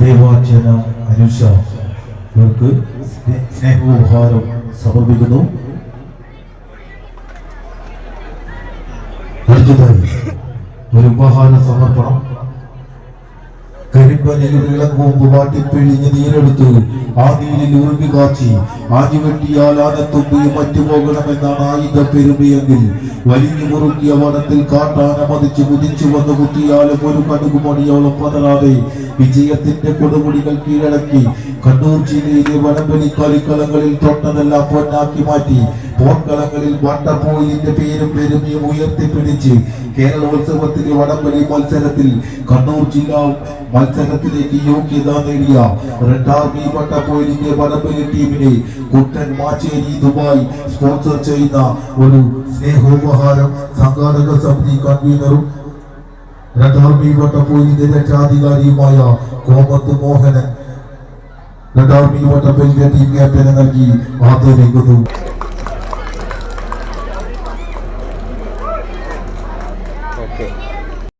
ദേവാർച്ചന അനുഷ ഇവർക്ക് സ്നേ- സ്നേഹോപഹാരം സമർപ്പിക്കുന്നു. അടുത്തതായി ഒരു ഉപഹാര സമർപ്പണം. കരിമ്പനയുടെ ഇളങ്കൂമ്പ് വാട്ടിപ്പിഴിഞ്ഞ് നീരെടുത്ത്. ആ നീരിൽ ഉറുമ്പി കാച്ചി. ആഞ്ഞു വെട്ടിയാൽ ആനത്തുമ്പിയും മറ്റുപോകണമെന്നാണ് ആയുധ പെരുമയെങ്കിൽ. വലിഞ്ഞു മുറുക്കിയ വനത്തിൽ കാട്ടാന മതിച്ച് കുതിച്ചു വന്ന് കുത്തിയാലും ഒരു കടുകുമണിയോളം പതറാതെ വിജയത്തിന്റെ കൊടുമുടികൾ കീഴടക്കി. കണ്ണൂർ ജില്ലയിലെ വനംവലി കളിക്കളങ്ങളിൽ തൊട്ടതെല്ലാം പൊന്നാക്കി മാറ്റി. പോർക്കളങ്ങളിൽ വട്ടപ്പോയിന്റെ പേരും പെരുമയും ഉയർത്തിപ്പിടിച്ച് കേരളോത്സവത്തിലെ വടംവലി മത്സരത്തിൽ കണ്ണൂർ ജില്ലാ മത്സരത്തിലേക്ക് യോഗ്യത നേടിയ റെഡ് ആർമി വട്ടപ്പോയിലിന്റെ വടംവലി ടീമിനെ കുട്ടൻ മാച്ചേരി ദുബായ് സ്പോൺസർ ചെയ്യുന്ന ഒരു സ്നേഹോപഹാരം സംഘാടക സമിതി കൺവീനറും റെഡ് ആർമി വട്ടപ്പോയിലിന്റെ രക്ഷാധികാരിയുമായ കോമത്ത് മോഹനൻ റെഡ് ആർമി വട്ടപ്പോയിലിന്റെ ടീം ക്യാപ്റ്റനെ നൽകി ആദരിക്കുന്നു. Okay.